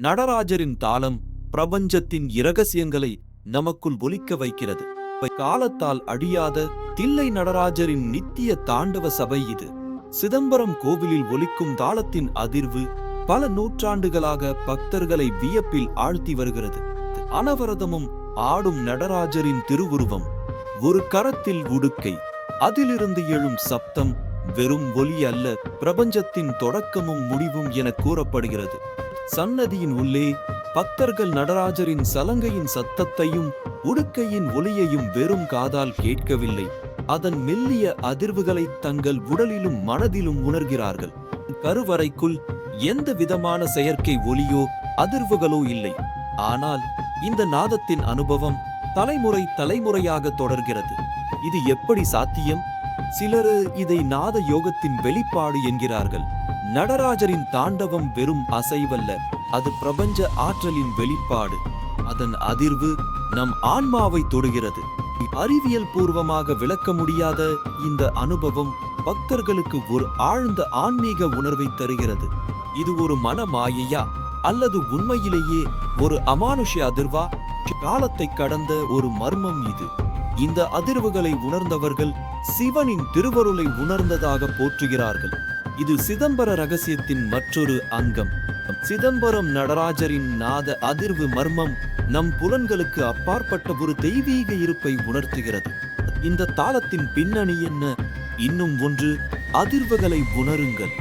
நடராஜரின் தாளம் பிரபஞ்சத்தின் இரகசியங்களை நமக்குள் ஒலிக்க வைக்கிறது. காலத்தால் அழியாத தில்லை நடராஜரின் நித்திய தாண்டவ சபை இது. சிதம்பரம் கோவிலில் ஒலிக்கும் தாளத்தின் அதிர்வு பல நூற்றாண்டுகளாக பக்தர்களை வியப்பில் ஆழ்த்தி வருகிறது. அனவரதமும் ஆடும் நடராஜரின் திருவுருவம் ஒரு கரத்தில் உடுக்கை அதிலிருந்து எழும் சப்தம் வெறும் ஒலி அல்ல பிரபஞ்சத்தின் தொடக்கமும் முடிவும் என கூறப்படுகிறது. சன்னதியின் உள்ளே பக்தர்கள் நடராஜரின் சலங்கையின் சத்தத்தையும் உடுக்கையின் ஒளியையும் வெறும் காதால் கேட்கவில்லை. அதன் மெல்லிய அதிர்வுகளை தங்கள் உடலிலும் மனதிலும் உணர்கிறார்கள். கருவறைக்குள் எந்த விதமான செயற்கை ஒலியோ அதிர்வுகளோ இல்லை. ஆனால் இந்த நாதத்தின் அனுபவம் தலைமுறை தலைமுறையாக தொடர்கிறது. இது எப்படி சாத்தியம்? சிலர் இதை நாத யோகத்தின் வெளிப்பாடு என்கிறார்கள். நடராஜரின் தாண்டவம் வெறும் அசைவல்ல அது பிரபஞ்ச ஆற்றலின் வெளிப்பாடு. அதன் அதிர்வு நம் ஆன்மாவை தொடுகிறது. அறிவியல் பூர்வமாக விளக்க முடியாத இந்த அனுபவம் பக்தர்களுக்கு ஒரு ஆழ்ந்த ஆன்மீக உணர்வை தருகிறது. இது ஒரு மன மாயையா அல்லது உண்மையிலேயே ஒரு அமானுஷ அதிர்வா? காலத்தை கடந்த ஒரு மர்மம் இது. இந்த அதிர்வுகளை உணர்ந்தவர்கள் சிவனின் திருவருளை உணர்ந்ததாக போற்றுகிறார்கள். இது சிதம்பர ரகசியத்தின் மற்றொரு அங்கம். சிதம்பரம் நடராஜரின் நாத அதிர்வு மர்மம் நம் புலன்களுக்கு அப்பாற்பட்ட ஒரு தெய்வீக இருப்பை உணர்த்துகிறது. இந்த தாளத்தின் பின்னணி என்ன? இன்னும் ஒன்று அதிர்வுகளை உணருங்கள்.